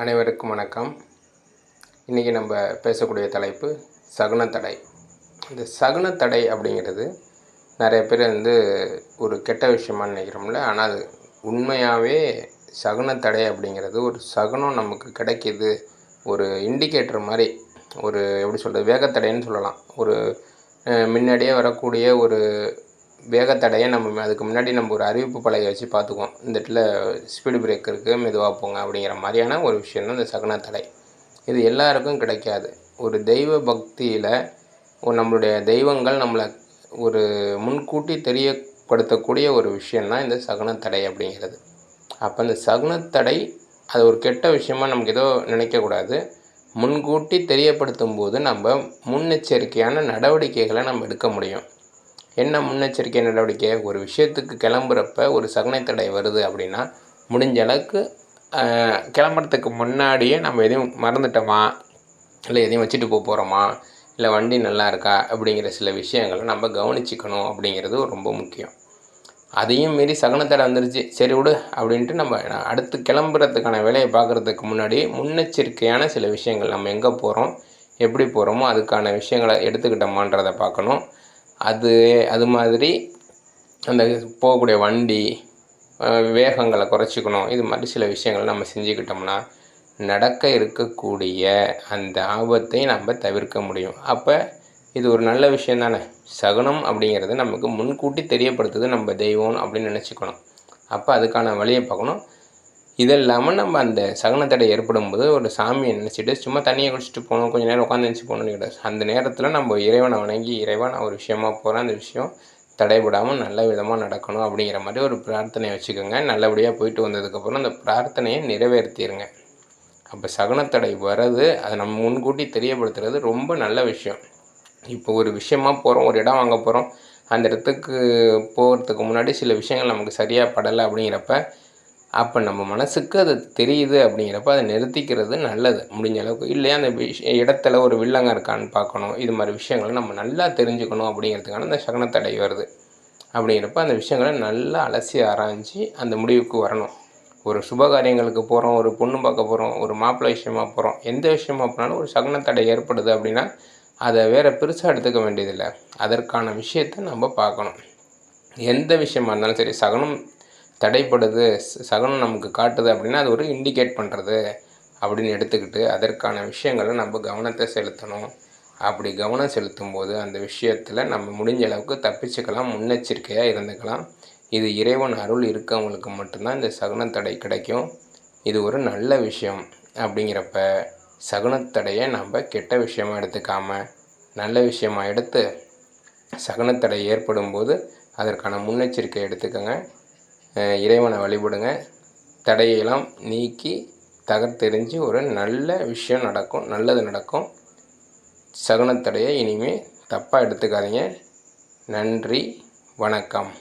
அனைவருக்கும் வணக்கம். இன்றைக்கி நம்ம பேசக்கூடிய தலைப்பு சகுனத்தடை இந்த சகுனத்தடை அப்படிங்கிறது நிறைய பேர் வந்து ஒரு கெட்ட விஷயமா நினைக்கிறோம்ல. ஆனால் அது உண்மையாகவே சகுனத்தடை அப்படிங்கிறது ஒரு சகுனம் நமக்கு கிடைக்கிது. ஒரு இண்டிகேட்டர் மாதிரி ஒரு எப்படி சொல்கிறது வேகத்தடைன்னு சொல்லலாம். ஒரு முன்னாடியே வரக்கூடிய ஒரு வேகத்தடையை நம்ம அதுக்கு முன்னாடி நம்ம ஒரு அறிவிப்பு பலகை வச்சு பார்த்துக்குவோம். இந்த இடத்துல ஸ்பீடு பிரேக் இருக்குது மெதுவாக போங்க அப்படிங்கிற மாதிரியான ஒரு விஷயம் தான் இந்த சகுனத்தடை இது எல்லாருக்கும் கிடைக்காது. ஒரு தெய்வ பக்தியில் நம்மளுடைய தெய்வங்கள் நம்மளை ஒரு முன்கூட்டி தெரியப்படுத்தக்கூடிய ஒரு விஷயந்தான் இந்த சகுனத்தடை அப்படிங்கிறது. அப்போ இந்த சகுனத்தடை அது ஒரு கெட்ட விஷயமா நமக்கு ஏதோ நினைக்கக்கூடாது. முன்கூட்டி தெரியப்படுத்தும் போது நம்ம முன்னெச்சரிக்கையான நடவடிக்கைகளை நம்ம எடுக்க முடியும். என்ன முன்னெச்சரிக்கை நடவடிக்கை ஒரு விஷயத்துக்கு கிளம்புறப்ப ஒரு சகுனத்தடை வருது அப்படின்னா முடிஞ்ச அளவுக்கு கிளம்புறதுக்கு முன்னாடியே நம்ம எதையும் மறந்துட்டோமா? இல்லை எதையும் வச்சுட்டு போக போகிறோமா இல்லை வண்டி நல்லா இருக்கா? அப்படிங்கிற சில விஷயங்களை நம்ம கவனிச்சிக்கணும் அப்படிங்கிறது ரொம்ப முக்கியம். அதையும் மீறி சகுனத்தடை வந்துருச்சு. சரி விடு அப்படின்ட்டு நம்ம அடுத்து கிளம்புறதுக்கான வேலையை பார்க்குறதுக்கு முன்னாடி முன்னெச்சரிக்கையான சில விஷயங்கள் நம்ம எங்கே போகிறோம் எப்படி போகிறோமோ அதுக்கான விஷயங்களை எடுத்துக்கிட்டோமான்றதை பார்க்கணும். அது அது மாதிரி அந்த போகக்கூடிய வண்டி வேகங்களை குறைச்சிக்கணும். இது மாதிரி சில விஷயங்கள் நம்ம செஞ்சுக்கிட்டோம்னா நடக்க இருக்கக்கூடிய அந்த ஆபத்தை நம்ம தவிர்க்க முடியும். அப்போ இது ஒரு நல்ல விஷயம் தானே? சகுனம் அப்படிங்கிறது நமக்கு முன்கூட்டி தெரியப்படுத்துது நம்ம தெய்வம் அப்படின்னு நினச்சிக்கணும். அப்போ அதுக்கான வழியை பார்க்கணும். இது இல்லாமல் நம்ம அந்த சகுனத்தடை ஏற்படும் போது ஒரு சாமியை நினச்சிட்டு சும்மா தண்ணியை குடிச்சிட்டு போகணும் கொஞ்சம் நேரம் உட்காந்து நினச்சி போகணும்னு கிடையாது அந்த நேரத்தில் நம்ம இறைவனை வணங்கி இறைவா நான் ஒரு விஷயமா போகிறேன் அந்த விஷயம் தடைபடாமல் நல்ல விதமாக நடக்கணும் அப்படிங்கிற மாதிரி ஒரு பிரார்த்தனை வச்சுக்கோங்க. நல்லபடியாக போயிட்டு வந்ததுக்கப்புறம் அந்த பிரார்த்தனையை நிறைவேற்றிடுங்க அப்போ சகனத்தடை வர்றது அதை நம்ம முன்கூட்டி தெரியப்படுத்துறது ரொம்ப நல்ல விஷயம். இப்போ ஒரு விஷயமா போகிறோம் ஒரு இடம் வாங்க போகிறோம் அந்த இடத்துக்கு போகிறதுக்கு முன்னாடி சில விஷயங்கள் நமக்கு சரியாக படலை அப்படிங்கிறப்ப அப்போ நம்ம மனசுக்கு அது தெரியுது அப்படிங்கிறப்ப அதை நிறுத்திக்கிறது நல்லது. முடிஞ்ச அளவுக்கு. இல்லையா அந்த விஷ இடத்துல ஒரு வில்லங்க இருக்கான்னு பார்க்கணும். இது மாதிரி விஷயங்களை நம்ம நல்லா தெரிஞ்சுக்கணும் அப்படிங்கிறதுக்கான அந்த சகுனத்தடை வருது. அப்படிங்கிறப்ப அந்த விஷயங்களை நல்லா அலசி ஆராய்ஞ்சு அந்த முடிவுக்கு வரணும். ஒரு சுபகாரியங்களுக்கு போகிறோம் ஒரு பொண்ணு பார்க்க போகிறோம் ஒரு மாப்பிள்ளை விஷயமா போகிறோம் எந்த விஷயமா போனாலும் ஒரு சகுனத்தடை ஏற்படுது அப்படின்னா அதை வேறு பெருசாக எடுத்துக்க வேண்டியதில்லை. அதற்கான விஷயத்தை நம்ம பார்க்கணும். எந்த விஷயமா இருந்தாலும் சரி சகனம் தடைப்படுது சகுனம் நமக்கு காட்டுது அப்படின்னா அது ஒரு இண்டிகேட் பண்ணுறது அப்படின்னு எடுத்துக்கிட்டு அதற்கான விஷயங்களை நம்ம கவனத்தை செலுத்தணும். அப்படி கவனம் செலுத்தும் போது அந்த விஷயத்தில் நம்ம முடிஞ்ச அளவுக்கு தப்பிச்சுக்கலாம் முன்னெச்சரிக்கையாக இருந்துக்கலாம். இது இறைவன் அருள் இருக்கவங்களுக்கு மட்டும்தான் இந்த சகுனத்தடை கிடைக்கும். இது ஒரு நல்ல விஷயம் அப்படிங்கிறப்ப சகுனத்தடையை நம்ம கெட்ட விஷயமாக எடுத்துக்காம நல்ல விஷயமாக எடுத்து சகுனத்தடை ஏற்படும் போது அதற்கான முன்னெச்சரிக்கை எடுத்துக்கோங்க. இறைவனை வழிபடுங்க. தடையெல்லாம் நீக்கி தகர்த்தெறிஞ்சு ஒரு நல்ல விஷயம் நடக்கும் நல்லது நடக்கும். சகுனத்தடையை இனிமேல் தப்பாக எடுத்துக்காதீங்க. நன்றி வணக்கம்.